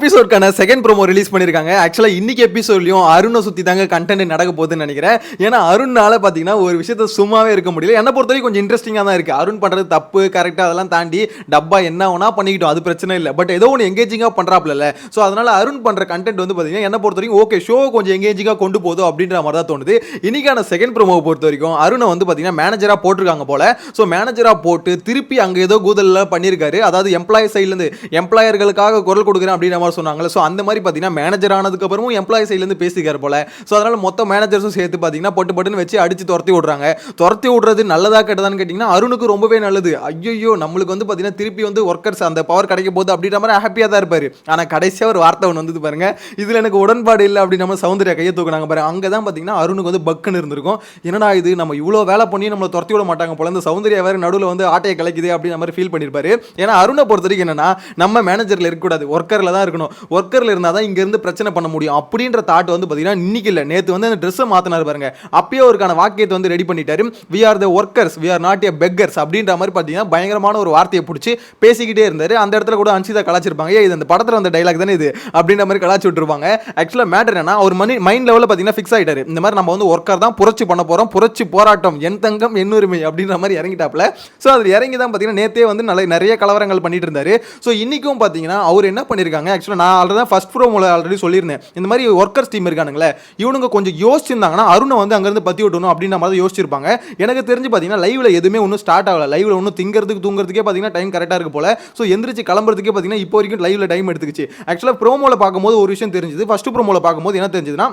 எபிசோட்கான second promo release பண்ணியிருக்காங்க ஆக்சுவலாக இன்னைக்கு எபிசோட்லையும் அருணை சுற்றி தாங்க கண்டென்ட் நடக்க போகுதுன்னு நினைக்கிறேன். ஏன்னா அருணால பார்த்தீங்கன்னா ஒரு விஷயத்த சும்மாவே இருக்க முடியல. என்னை பொறுத்த வரைக்கும் கொஞ்சம் இன்ட்ரெஸ்டிங்காக தான் இருக்குது அருண் பண்ணுறது தப்பு கரெக்டாக அதெல்லாம் தாண்டி டப்பா என்ன ஒன்றா பண்ணிக்கிட்டோம் அது பிரச்சனை இல்லை. பட் ஏதோ ஒன்று எங்கேஜிங்காக பண்ணுறாப்புல ஸோ அதனால் அருண் பண்ணுற கண்டென்ட் வந்து பார்த்தீங்கன்னா என்னை பொறுத்த வரைக்கும் ஓகே ஷோ கொஞ்சம் எங்கேஜிங்காக கொண்டு போதும் அப்படின்ற மாதிரி தான் தோணுது. இன்னைக்கான செகண்ட் ப்ரோமோவை பொறுத்த வரைக்கும் அருணை வந்து பார்த்தீங்கன்னா மேனேஜராக போட்டிருக்காங்க போல. ஸோ மேனேஜராக போட்டு திருப்பி அங்கே ஏதோ கூதலில் பண்ணியிருக்காரு அதாவது எம்ப்ளாயி சைட்லேருந்து எம்ப்ளாயர்களுக்காக குரல் கொடுக்குறேன் அப்படின்ற மாதிரி ஸோ அந்த மாதிரி பார்த்தீங்கன்னா மேனேஜர் ஆனதுக்கப்புறமும் எம்ப்ளாயி சைட்லேருந்து பேசிக்கார் போல. ஸோ அதனால் மொத்த மேனேஜர்ஸும் சேர்த்து பார்த்தீங்கன்னா பட்டு பட்டுன்னு வச்சு அடித்து துரத்தி விட்றாங்க. துரத்தி விடுறது நல்லதா கெட்டதான்னு கேட்டிங்கன்னா அருணுக்கு ரொம்பவே நல்லது. ஐயோ நம்மளுக்கு வந்து பார்த்தீங்கன்னா திருப்பி வந்து ஒர்க்கர்ஸ் அந்த பவர் கிடைக்க போது அப்படின்ற மாதிரி ஹாப்பியாக தான் இருப்பார். ஆனால் கடைசியாக ஒரு வார்த்தை ஒன்று வந்தது பாருங்க. இதில் எனக்கு உடன்பாடு இல்லை அப்படின்னு நம்ம சௌந்தர்யா கையை தூக்குனாங்க பாருங்க அங்கே தான் பார்த்தீங்கன்னா அருணுக்கு வந்து பக்குன்னு இருந்திருக்கும். என்னடா இது? நம்ம இவ்வளோ வேலை பண்ணி நம்மளை துரத்தி விட மாட்டாங்க போல. இந்த சௌந்தர்யா வேறு நடுவில் வந்து ஆட்டையை கலைக்குது அப்படின்ற மாதிரி ஃபீல் பண்ணியிருப்பாரு ஏன்னா அருணை பொறுத்த வரைக்கும் என்னன்னா நம்ம மேனேஜரில் இருக்கக்கூடாது. ஒர்க்கரில் தான் இருக்கணும். ஒர்க்கரில் இருந்தால் தான் இங்கேருந்து பிரச்சனை பண்ண முடியும். அப்படின்ற தாட் வந்து பார்த்தீங்கன்னா இன்னைக்கு இல்லை. நேற்று வந்து அந்த ட்ரெஸ்ஸை மாற்றினார் பாருங்க. அப்பயே ஒருக்கான வாக்கியத்தை வந்து ரெடி பண்ணிட்டாரு. We are the workers we are not a beggars அப்படின்ற மாதிரி பார்த்தீங்கன்னா பயங்கரமான ஒரு வார்த்தையை பிடிச்சி பேசிக்கிட்டே இருந்தார். அந்த இடத்துல கூட அன்சிதா கலாச்சிருப்பாங்க. ஏ இது அந்த படத்தில் வந்த டைலாக் தானே இது? அப்படின்ற மாதிரி கலாச்சி விட்டுருப்பாங்க ஆக்சுவலாக மேட்டர் என்னன்னா அவர் மணி மைண்ட் லெவலில் பார்த்தீங்கன்னா ஃபிக்ஸ் ஆகிட்டாரு இந்த மாதிரி நம்ம வந்து ஒர்க்கர் தான் புரட்சி பண்ண போகிறோம் புரட்சி போராட்டம். என் தங்கம் என் உரிமை அப்படின்ற மாதிரி இறங்கிட்டாப்ல ஸோ அதில் இறங்கி தான் பார்த்தீங்கன்னா நேத்தே வந்து நல்ல நிறைய கலவரங்கள் பண்ணிட்டு இருந்தாரு. ஸோ இன்றைக்கும் பார்த்தீங்கன்னா அவர் என்ன பண்ணியிருக்காங்க ஆக்சுவலாக நான் ஆல்ரெடி தான் ஃபர்ஸ்ட் ப்ரோமோல ஆல்ரெடி சொல்லியிருந்தேன். இந்த மாதிரி ஒர்க்கர்ஸ் டீம் இருக்கானுங்களே இவனுங்க கொஞ்சம் யோசிச்சிருந்தாங்கன்னா அருணை வந்து அங்கேருந்து பற்றி விட்டணும் அப்படின்ற மாதிரி யோசிச்சிருப்பாங்க. எனக்கு தெரிஞ்சு பார்த்தீங்கன்னா லைவ்ல எதுவுமே ஒன்றும் ஸ்டார்ட் ஆகல. லைவ்ல ஒன்றும் திங்கிறதுக்கு தூங்குறதுக்கே பார்த்தீங்கன்னா டைம் கரெக்டாக இருக்கு போல. ஸோ எந்திரிச்சு கிளம்புறதுக்கே பார்த்தீங்கன்னா இப்போ வரைக்கும் லைவ்ல டைம் எடுத்துக்கிச்சு. ஆக்சுவலாக ப்ரோமோல பார்க்கும்போது ஒரு விஷயம் தெரிஞ்சது. ஃபஸ்ட்டு ப்ரோமோவில் பார்க்கும்போது என்ன தெரிஞ்சதுன்னா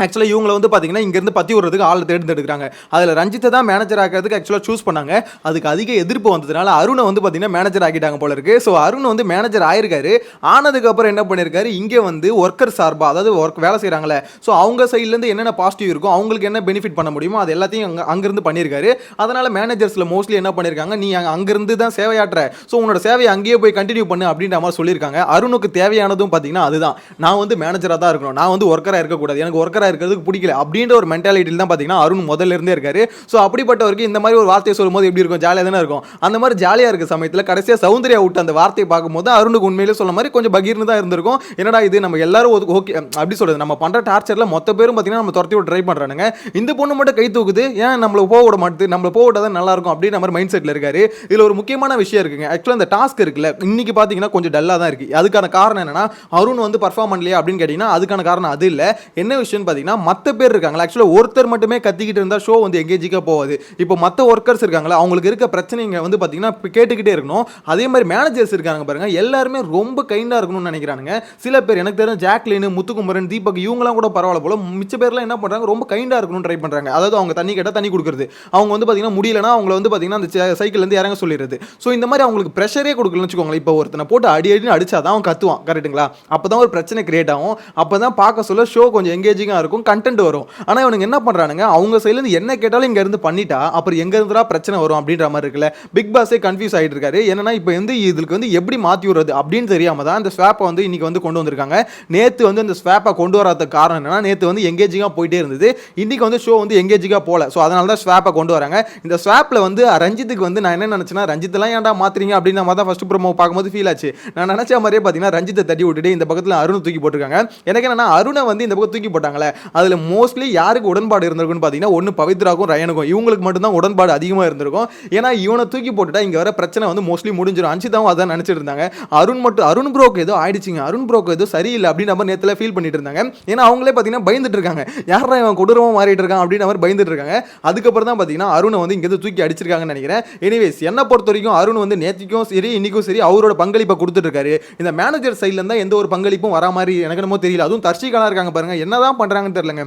ஆக்சுவலாக இவங்களை வந்து பார்த்தீங்கன்னா இங்கேருந்து பற்றி விடுறதுக்கு ஆள் தேர்ந்தெடுக்கிறாங்க அதில் ரஞ்சித்தை தான் மேனேஜர் ஆக்கிறதுக்கு ஆக்சுவலாக சூஸ் பண்ணாங்க. அதுக்கு அதிக எதிர்ப்பு வந்ததுனால அருணை வந்து பார்த்தீங்கன்னா மேனேஜர் ஆக்கிட்டாங்க போல இருக்கு. ஸோ அருண் வந்து மேனேஜர் ஆயிருக்காரு. ஆனதுக்கப்புறம் என்ன பண்ணியிருக்காரு இங்கே வந்து ஒர்க்கர் சார்பாக அதாவது ஒர்க் வேலை செய்கிறாங்களே ஸோ அவங்க சைட்லேருந்து என்னென்ன பாசிட்டிவ் இருக்கும் அவங்களுக்கு என்ன பெனிஃபிட் பண்ண முடியுமோ அது எல்லாத்தையும் அங்கே அங்கேருந்து பண்ணியிருக்காரு அதனால் மேனேஜர்ஸில் மோஸ்ட்லி என்ன பண்ணியிருக்காங்க நீ அங்கே அங்கேருந்து தான் சேவையாற்ற. ஸோ உன்னோட சேவையை அங்கேயே போய் கண்டினியூ பண்ணு அப்படின்ற மாதிரி சொல்லியிருக்காங்க. அருணுக்கு தேவையானதும் பார்த்தீங்கன்னா அதுதான். நான் வந்து மேனேஜராக தான் இருக்கணும். நான் வந்து ஒர்க்கராக இருக்கக்கூடாது. எனக்கு ஒர்க்கர் ஒர்க்கராக இருக்கிறதுக்கு பிடிக்கல அப்படின்ற ஒரு மென்டாலிட்டியில் தான் பார்த்தீங்கன்னா அருண் முதல்ல இருந்தே இருக்காரு. ஸோ அப்படிப்பட்டவருக்கு இந்த மாதிரி ஒரு வார்த்தையை சொல்லும்போது எப்படி இருக்கும்? ஜாலியாக தானே இருக்கும். அந்த மாதிரி ஜாலியாக இருக்க சமயத்தில் கடைசியாக சௌந்தர்யா விட்டு அந்த வார்த்தையை பார்க்கும்போது அருணுக்கு உண்மையிலே சொல்ல மாதிரி கொஞ்சம் பகீர்னு தான் இருந்திருக்கும். என்னடா இது நம்ம எல்லாரும் ஓகே அப்படி சொல்றது. நம்ம பண்ற டார்ச்சரில் மொத்த பேரும் பார்த்தீங்கன்னா நம்ம துரத்தி விட்டு ட்ரை பண்ணுறானுங்க இந்த பொண்ணு மட்டும் கை தூக்குது. ஏன் நம்மள போக விட மாட்டுது? நம்மளை போக விட்டால் தான் நல்லா இருக்கும் அப்படின்ற மாதிரி மைண்ட் செட்டில் இருக்காரு. இதில் ஒரு முக்கியமான விஷயம் இருக்குங்க. ஆக்சுவலாக இந்த டாஸ்க் இருக்குல்ல இன்னைக்கு பார்த்தீங்கன்னா கொஞ்சம் டல்லாக தான் இருக்கு. அதுக்கான காரணம் என்னன்னா அருண் வந்து பர்ஃபார்ம் பண்ணலையா அப்படின்னு கேட்டிங்கன்னா அதுக்கான காரணம் அது இல்லை. என்ன விஷயம் விஷயம்னு பார்த்தீங்கன்னா மற்ற பேர் இருக்காங்களா ஆக்சுவலாக ஒருத்தர் மட்டுமே கத்திக்கிட்டு இருந்தால் ஷோ வந்து எங்கேஜிக்காக போகாது. இப்போ மற்ற ஒர்க்கர்ஸ் இருக்காங்களா அவங்களுக்கு இருக்க பிரச்சனைங்க வந்து பார்த்தீங்கன்னா கேட்டுக்கிட்டே இருக்கணும். அதே மாதிரி மேனேஜர்ஸ் இருக்காங்க பாருங்க எல்லாருமே ரொம்ப கைண்டாக இருக்கணும்னு நினைக்கிறானுங்க. சில பேர் எனக்கு தெரிஞ்ச ஜாக்லின் முத்துக்குமரன் தீபக் இவங்கலாம் கூட பரவாயில்ல போல மிச்ச பேர்லாம் என்ன பண்ணுறாங்க ரொம்ப கைண்டாக இருக்கணும்னு ட்ரை பண்ணுறாங்க அதாவது அவங்க தண்ணி கேட்டால் தண்ணி கொடுக்குறது. அவங்க வந்து பார்த்தீங்கன்னா முடியலனா அவங்கள வந்து பார்த்தீங்கன்னா அந்த சைக்கிள்லேருந்து இறங்க சொல்லிடுறது. ஸோ இந்த மாதிரி அவங்களுக்கு ப்ரெஷரே கொடுக்கலன்னு வச்சுக்கோங்களேன். இப்போ ஒருத்தனை போட்டு அடி அடின்னு அடிச்சாதான் அவன் கத்துவான் கரெக்ட்டுங்களா அப்போ தான் ஒரு பிரச்சனை கிரியேட் ஆகும். அப்போ தான் பார்க்க சொல்ல ஷோ கொஞ்சம் இன்ட்ரெஸ்டிங்காக இருக்கும் கண்டென்ட் வரும். ஆனால் இவனுங்க என்ன பண்ணுறானுங்க அவங்க சைட்லேருந்து என்ன கேட்டாலும் இங்கேருந்து பண்ணிட்டா அப்புறம் எங்கேருந்துடா பிரச்சனை வரும் அப்படின்ற மாதிரி இருக்குல்ல? பிக் பாஸே கன்ஃபியூஸ் ஆகிட்டு இருக்காரு. என்னன்னா இப்போ வந்து இதுக்கு வந்து எப்படி மாற்றி விடுறது அப்படின்னு தெரியாமல் தான் இந்த ஸ்வாப்பை வந்து இன்றைக்கி வந்து கொண்டு வந்திருக்காங்க. நேற்று வந்து இந்த ஸ்வாப்பை கொண்டு வராத காரணம் என்னன்னா நேற்று வந்து எங்கேஜிங்காக போயிட்டே இருந்தது. இன்றைக்கி வந்து ஷோ வந்து எங்கேஜிங்காக போகல ஸோ அதனால தான் ஸ்வாப்பை கொண்டு வராங்க. இந்த ஸ்வாப்பில் வந்து ரஞ்சித்துக்கு வந்து நான் என்ன நினச்சேன்னா ரஞ்சித்தெல்லாம் ஏன்டா மாற்றுறீங்க அப்படின்ற மாதிரி தான் ஃபஸ்ட் ப்ரோமோ பார்க்கும்போது ஃபீல் ஆச்சு. நான் நினச்ச மாதிரியே பார்த்தீங்கன்னா ரஞ்சித்தை தட்டி விட்டுட்டு இந்த பக்கத்தில் அருண் தூக்கி போட்டிருக்காங்க. எனக்கு என்னன்னா அருணை வந்து இந்த பக்கம் தூக்கி போட்டாங்களே அதில் மோஸ்ட்லி யாருக்கு உடன்பாடு இருந்திருக்குன்னு பார்த்தீங்கன்னா ஒன்று பவித்ராக்கும் ரயனுக்கும். இவங்களுக்கு மட்டும்தான் உடன்பாடு அதிகமாக இருந்திருக்கும். ஏன்னா இவனை தூக்கி போட்டுட்டா இங்கே வர பிரச்சனை வந்து மோஸ்ட்லி முடிஞ்சிடும் அன்சிதாவும் அதான் நினச்சிட்டு இருந்தாங்க. அருண் மட்டும் அருண் ப்ரோக்கு ஏதோ ஆயிடுச்சுங்க. அருண் ப்ரோக்கு ஏதோ சரியில்லை அப்படின்னு நம்ம நேரத்தில் ஃபீல் பண்ணிட்டு இருந்தாங்க. ஏன்னா அவங்களே பார்த்தீங்கன்னா பயந்துட்டு இருக்காங்க. யாரா இவன் கொடூரமாக மாறிட்டு இருக்கான் அப்படின்னு அவர் பயந்துட்டு இருக்காங்க. அதுக்கப்புறம் தான் பார்த்தீங்கன்னா அருணை வந்து இங்கேருந்து தூக்கி அடிச்சிருக்காங்கன்னு நினைக்கிறேன். எனிவேஸ் என்னை பொறுத்த வரைக்கும் அருண் வந்து நேற்றுக்கும் சரி இன்னைக்கும் சரி அவரோட பங்களிப்பை கொடுத்துட்டு இருக்காரு. இந்த மேனேஜர் சைடில் இருந்தால் எந்த ஒரு பங்களிப்பும் வரா மாதிரி எனக்கு என்னமோ தெரியல. அதுவும் தர்ஷிகாலாம் இருக்காங்க பாருங்க. என்னதான் பண்ணுறாங்கன்னு தெரிலங்க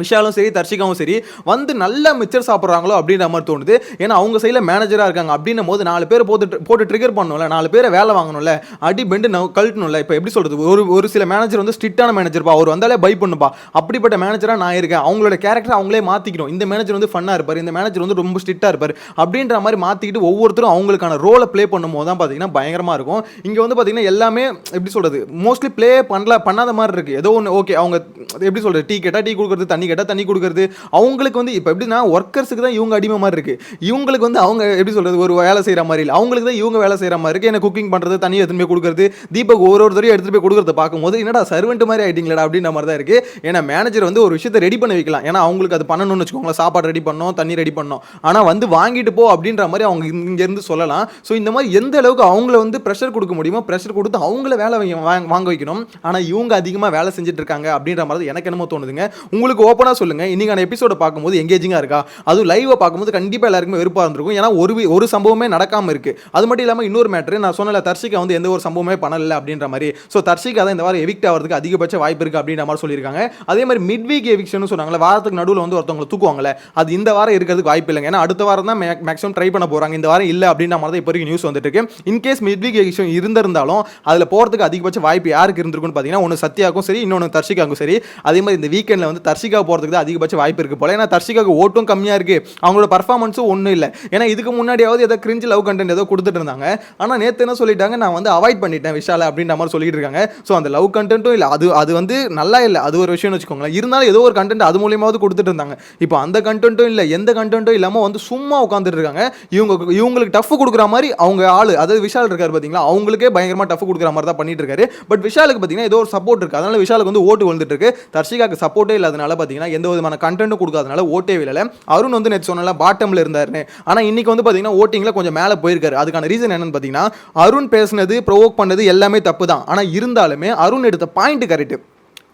விஷாலும் சரி தர்ஷிகாவும் சரி வந்து நல்லா மிச்சர் சாப்பிட்றாங்களோ அப்படின்ற மாதிரி தோணுது. ஏன்னா அவங்க சைடில் மேனேஜராக இருக்காங்க. அப்படின்னும் போது நாலு பேர் போட்டு போட்டு ட்ரிகர் பண்ணணும்ல நாலு பேரை வேலை வாங்கணும்ல அடி பெண்டு நவ- கழட்டணும்ல. இப்போ எப்படி சொல்கிறது ஒரு ஒரு சில மேனேஜர் வந்து ஸ்ட்ரிக்டான மேனேஜர்ப்பா அவர் வந்தாலே பை பண்ணுப்பா அப்படிப்பட்ட மேனேஜராக நான் இருக்கேன். அவங்களோட கேரக்டர் அவங்களே மாற்றிக்கணும் இந்த மேனேஜர் வந்து ஃபன்னாக இருப்பார். இந்த மேனேஜர் வந்து ரொம்ப ஸ்ட்ரிக்டாக இருப்பார். அப்படின்ற மாதிரி மாற்றிக்கிட்டு ஒவ்வொருத்தரும் அவங்களுக்கான ரோலை ப்ளே பண்ணும்போது தான் பார்த்தீங்கன்னா பயங்கரமாக இருக்கும். இங்கே வந்து பார்த்தீங்கன்னா எல்லாமே எப்படி சொல்கிறது மோஸ்ட்லி ப்ளே பண்ணல பண்ணாத மாதிரி இருக்குது ஏதோ ஒன்று ஓகே அவங்க எப்படி சொல்கிறது டீ கேட்டால் டீ கொடுக்குறது தண்ணி தண்ணி கேட்டால் தண்ணி கொடுக்குறது அவங்களுக்கு வந்து இப்போ எப்படின்னா ஒர்க்கர்ஸுக்கு தான் இவங்க அடிமை மாதிரி இருக்கு. இவங்களுக்கு வந்து அவங்க எப்படி சொல்றது ஒரு வேலை செய்கிற மாதிரி இல்லை. அவங்களுக்கு தான் இவங்க வேலை செய்கிற மாதிரி இருக்கு. என்ன குக்கிங் பண்ணுறது தண்ணி எடுத்துன்னு போய் கொடுக்குறது தீபக் ஒரு ஒரு தடவையும் எடுத்துட்டு போய் கொடுக்குறத பார்க்கும்போது என்னடா சர்வெண்ட் மாதிரி ஆகிட்டீங்களா அப்படின்ற மாதிரி தான் இருக்கு. ஏன்னா மேனேஜர் வந்து ஒரு விஷயத்தை ரெடி பண்ணி வைக்கலாம். ஏன்னா அவங்களுக்கு அது பண்ணணும்னு வச்சுக்கோங்களேன். சாப்பாடு ரெடி பண்ணோம் தண்ணி ரெடி பண்ணோம். ஆனால் வந்து வாங்கிட்டு போ அப்படின்ற மாதிரி அவங்க இங்கேருந்து சொல்லலாம். ஸோ இந்த மாதிரி எந்த அளவுக்கு அவங்கள வந்து ப்ரெஷர் கொடுக்க முடியுமோ ப்ரெஷர் கொடுத்து அவங்கள வேலை வாங்க- வாங்க வைக்கணும். ஆனால் இவங்க அதிகமாக வேலை செஞ்சுட்டு இருக்காங்க அப்படின்ற மாதிரி எனக்கு என்னமோ தோணுதுங்க. உங்களுக்கு ஓப்பனாக சொல்லுங்க. இன்னைக்கான எபிசோட பார்க்கும்போது எங்கேஜிங்காக இருக்கா? அதுவும் லைவை பார்க்கும்போது கண்டிப்பாக எல்லாருக்குமே வெறுப்பாக இருந்திருக்கும். ஏன்னா ஒரு ஒரு சம்பவமே நடக்காமல் இருக்கு. அது மட்டும் இல்லாமல் இன்னொரு மேட்ரு நான் சொன்னல தர்ஷிகா வந்து எந்த ஒரு சம்பவமே பண்ணல அப்படின்ற மாதிரி. ஸோ தர்ஷிகா தான் இந்த வாரம் எவிக்ட் ஆகிறதுக்கு அதிகபட்ச வாய்ப்பு இருக்கு அப்படின்ற மாதிரி சொல்லியிருக்காங்க. அதே மாதிரி மிட் வீக் எவிக்ஷன் சொன்னாங்களே வாரத்துக்கு நடுவில் வந்து ஒருத்தவங்களை தூக்குவாங்களே அது இந்த வாரம் இருக்கிறதுக்கு வாய்ப்பு இல்லைங்க. ஏன்னா அடுத்த வாரம் தான் மேக்ஸிமம் ட்ரை பண்ண போகிறாங்க இந்த வாரம் இல்லை அப்படின்ற மாதிரி தான் இப்போ வரைக்கும் நியூஸ் வந்துட்டு இருக்கு. இன்கேஸ் மிட் வீக் எவிக்ஷன் இருந்திருந்தாலும் அதில் போகிறதுக்கு அதிகபட்ச வாய்ப்பு யாருக்கு இருந்திருக்குன்னு பார்த்தீங்கன்னா ஒன்று சத்யாக்கும் சரி இன்னொன்று தர்ஷிகாக்கும் சரி. அதே மாதிரி இந்த வீக்கெண்டில் வந்து தர்ஷிகா போகிறதுக்கு தான் அதிகபட்ச வாய்ப்பு இருக்கு போல. ஏன்னா தர்ஷிகாவுக்கு ஓட்டும் கம்மியாக இருக்கு. அவங்களோட பர்ஃபார்மன்ஸும் ஒன்றும் இல்லை. ஏன்னா இதுக்கு முன்னாடியாவது ஏதோ கிரிஞ்சு லவ் கண்டென்ட் ஏதோ கொடுத்துட்டு இருந்தாங்க. ஆனால் நேற்று என்ன சொல்லிட்டாங்க? நான் வந்து அவாய்ட் பண்ணிட்டேன் விஷால அப்படின்ற மாதிரி சொல்லிட்டு இருக்காங்க. ஸோ அந்த லவ் கண்டென்ட்டும் இல்லை. அது அது வந்து நல்லா இல்லை. அது ஒரு விஷயம்னு வச்சுக்கோங்களேன். இருந்தாலும் ஏதோ ஒரு கண்டென்ட் அது மூலியமாவது கொடுத்துட்டு இருந்தாங்க. இப்போ அந்த கண்டென்ட்டும் இல்லை. எந்த கண்டென்ட்டும் இல்லாமல் வந்து சும்மா உட்காந்துட்டு இருக்காங்க. இவங்க இவங்களுக்கு டஃப் கொடுக்குற மாதிரி அவங்க ஆள் அதாவது விஷால் இருக்காரு பார்த்தீங்களா அவங்களுக்கே பயங்கரமாக டஃப் கொடுக்குற மாதிரி தான் பண்ணிட்டு இருக்காரு. பட் விஷாலுக்கு பார்த்தீங்கன்னா ஏதோ ஒரு சப்போர்ட் இருக்குது அதனால விஷாலுக்கு வந்து ஓட்டு வந்துட்டு இருக்கு. தர்ஷிகாக்கு சப்போர்ட்டே இல்லாதனால பார்த்தீங்கன்னா எந்த விதமான கண்டென்ட்டும் கொடுக்காதனால ஓட்டே விழல. அருண் வந்து நேற்று சொன்னால பாட்டம்ல இருந்தாருன்னு. ஆனால் இன்னைக்கு வந்து பார்த்தீங்கன்னா ஓட்டிங்ல கொஞ்சம் மேலே போயிருக்காரு. அதுக்கான ரீசன் என்னன்னு பார்த்தீங்கன்னா அருண் பேசுனது ப்ரோவோக் பண்ணது எல்லாமே தப்பு தான். ஆனால் இருந்தாலுமே அருண் எடுத்த பாயிண்ட் கரெக்ட்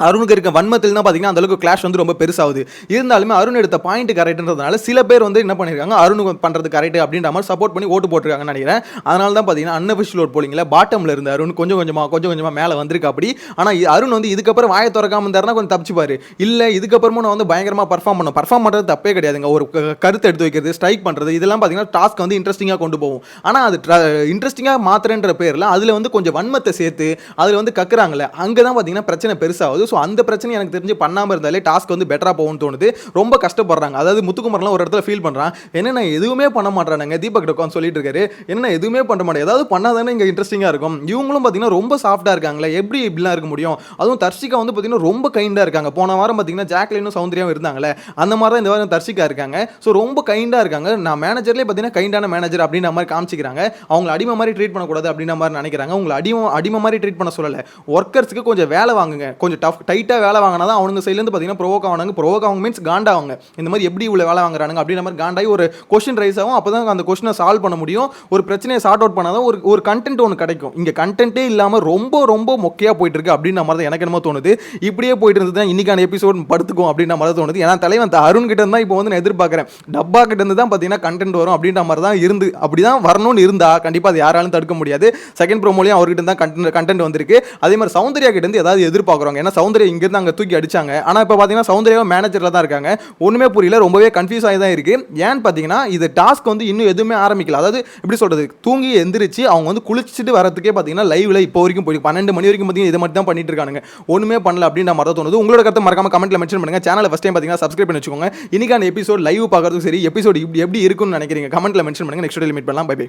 அருணுக்கு இருக்க வன்மத்தில் தான் பார்த்தீங்கன்னா அந்த அளவுக்கு கிளாஷ் வந்து ரொம்ப பெருசாகுது. இருந்தாலுமே அருண் எடுத்த பாயிண்ட் கரெக்ட்ன்றதுனால சில பேர் வந்து என்ன பண்ணியிருக்காங்க அருணுக்கு பண்ணுறது கரெக்ட் அப்படின்ற மாதிரி சப்போர்ட் பண்ணி ஓட்டு போட்டிருக்காங்கன்னு நினைக்கிறேன். அதனால தான் பார்த்தீங்கன்னா அன்அஃபிஷியல் ஓட் போலிங்கில் பாட்டமில் இருந்த அருண் கொஞ்சம் கொஞ்சமாக கொஞ்சம் கொஞ்சமாக மேலே வந்திருக்கு அப்படி. ஆனால் அருண் வந்து இதுக்கப்புறம் வாயை திறக்காம இருந்தாருன்னா கொஞ்சம் தப்பிச்சுப்பார். இல்லை இதுக்கப்புறமும் நான் வந்து பயங்கரமாக பர்ஃபார்ம் பண்ணும் பர்ஃபார்ம் பண்ணுறது தப்பே கிடையாதுங்க. ஒரு கருத்து எடுத்து வைக்கிறது ஸ்ட்ரைக் பண்ணுறது இதெல்லாம் பார்த்தீங்கன்னா டாஸ்க் வந்து இன்ட்ரெஸ்டிங்காக கொண்டு போகும். ஆனால் அது இன்ட்ரெஸ்டிங்காக மாத்திரன்ற பேரில் அதில் வந்து கொஞ்சம் வன்மத்தை சேர்த்து அதில் வந்து கக்குறாங்களே அங்கே தான் பார்த்தீங்கன்னா பிரச்சனை பெருசாகுது. ஸோ அந்த பிரச்சனை எனக்கு தெரிஞ்சு பண்ணாமல் இருந்தாலே டாஸ்க் வந்து பெட்டராக போகும்னு தோணுது. ரொம்ப கஷ்டப்படுறாங்க. அதாவது முத்துக்குமரலாம் ஒரு இடத்துல ஃபீல் பண்ணுறான் என்ன நான் எதுவுமே பண்ண மாட்டேறாங்க தீபக் உட்காந்து சொல்லிட்டு இருக்காரு. என்ன எதுவுமே பண்ண மாட்டேன். ஏதாவது பண்ணாதானே இங்கே இன்ட்ரெஸ்டிங்காக இருக்கும். இவங்களும் பார்த்தீங்கன்னா ரொம்ப சாஃப்டாக இருக்காங்களே. எப்படி இப்படிலாம் இருக்க முடியும்? அதுவும் தர்ஷிகா வந்து பார்த்தீங்கன்னா ரொம்ப கைண்டாக இருக்காங்க. போன வாரம் பார்த்தீங்கன்னா ஜாக்லினும் சௌந்தர்யாவும் இருந்தாங்களே அந்த மாதிரி தான் இந்த வாரம் தர்ஷிகா இருக்காங்க. ஸோ ரொம்ப கைண்டாக இருக்காங்க. நான் மேனேஜர்லேயே பார்த்தீங்கன்னா கைண்டான மேனேஜர் அப்படின்ற மாதிரி காமிச்சிக்கிறாங்க. அவங்கள அடிமை மாதிரி ட்ரீட் பண்ணக்கூடாது அப்படின்ற மாதிரி நினைக்கிறாங்க. உங்களை அடிமை அடிமை மாதிரி ட்ரீட் பண்ண சொல்லலை. ஒர்க்கர்ஸ்க்கு கொஞ்சம் வேலை வாங்குங்க. கொஞ்சம் டஃப் டைட்டாக வேலை வாங்கினா தான் அவனுங்க சைட்லேருந்து பார்த்தீங்கன்னா ப்ரோவோக் ஆவாங்க ப்ரோவோக் அவங்க. மீன்ஸ் காண்டாவாங்க இந்த மாதிரி எப்படி இவ்வளோ வேலை வாங்குறாங்க அப்படின்ற மாதிரி காண்டாகி ஒரு கொஷின் ரைஸ் ஆகும். அப்போ தான் அந்த கொஸ்டினை சால்வ் பண்ண முடியும். ஒரு பிரச்சனையை சார்ட் அவுட் பண்ணாதான் ஒரு ஒரு கண்டென்ட் ஒன்று கிடைக்கும். இங்கே கண்டென்ட்டே இல்லாமல் ரொம்ப ரொம்ப மொக்கையாக போயிட்டு இருக்கு அப்படின்ற மாதிரி தான் எனக்கு என்னமோ தோணுது. இப்படியே போயிட்டு இருந்தது தான் இன்னைக்கான எபிசோட் படுத்துக்கும் அப்படின்ற மாதிரி தான் தோணுது. ஏன்னா தலைவன் அந்த அருண் கிட்ட இருந்தால் இப்போ வந்து நான் எதிர்பார்க்குறேன். டப்பா கிட்ட இருந்து தான் பார்த்தீங்கன்னா கண்டென்ட் வரும் அப்படின்ற மாதிரி தான் இருந்து அப்படி தான் வரணும்னு இருந்தா கண்டிப்பாக அது யாராலும் தடுக்க முடியாது. செகண்ட் ப்ரோமோலையும் அவர்கிட்ட தான் கண்டென்ட் கண்டென்ட் வந்திருக்கு. அதே மாதிரி சௌந்தர்யா கிட்ட இருந்து ஏதாவது எதிர்பார்க்குறாங்க ஏன்னா சௌந்தர்யா இங்கேருந்து அங்கே தூக்கி அடிச்சாங்க. ஆனால் இப்போ பார்த்தீங்கன்னா சௌந்தர்யா மேனேஜரில் தான் இருக்காங்க. ஒன்றுமே புரியல. ரொம்பவே கன்ஃபியூஸ் ஆகி தான் இருக்குது ஏன்னு பார்த்தீங்கன்னா இது டாஸ்க் வந்து இன்னும் எதுவுமே ஆரம்பிக்கல. அதாவது எப்படி சொல்கிறது தூங்கி எந்திரிச்சு அவங்க வந்து குளிச்சுட்டு வரதுக்கே பார்த்தீங்கன்னா லைவில் இப்போ வரைக்கும் போய் பன்னெண்டு மணி வரைக்கும் பார்த்தீங்கன்னா இதை மட்டும் தான் பண்ணிட்டு இருக்காங்க ஒன்றுமே பண்ணல அப்படின்ற மாதிரி தோணுது. உங்களோட கருத்தை மறக்காம கமெண்ட்ல மென்ஷன் பண்ணுங்க. சேனலை ஃபஸ்ட் டைம் பார்த்தீங்கன்னா சப்ஸ்கிரைப் பண்ணி வச்சுக்கோங்க. இன்னைக்கான எபிசோட் லைவ் பார்க்கறதுக்கு சரி எபிசோட் இப்படி எப்படி இருக்குன்னு நினைக்கிறீங்க கமெண்ட்ல மென்ஷன் பண்ணுங்க. நெக்ஸ்ட் மீட் பண்ணலாம். Bye bye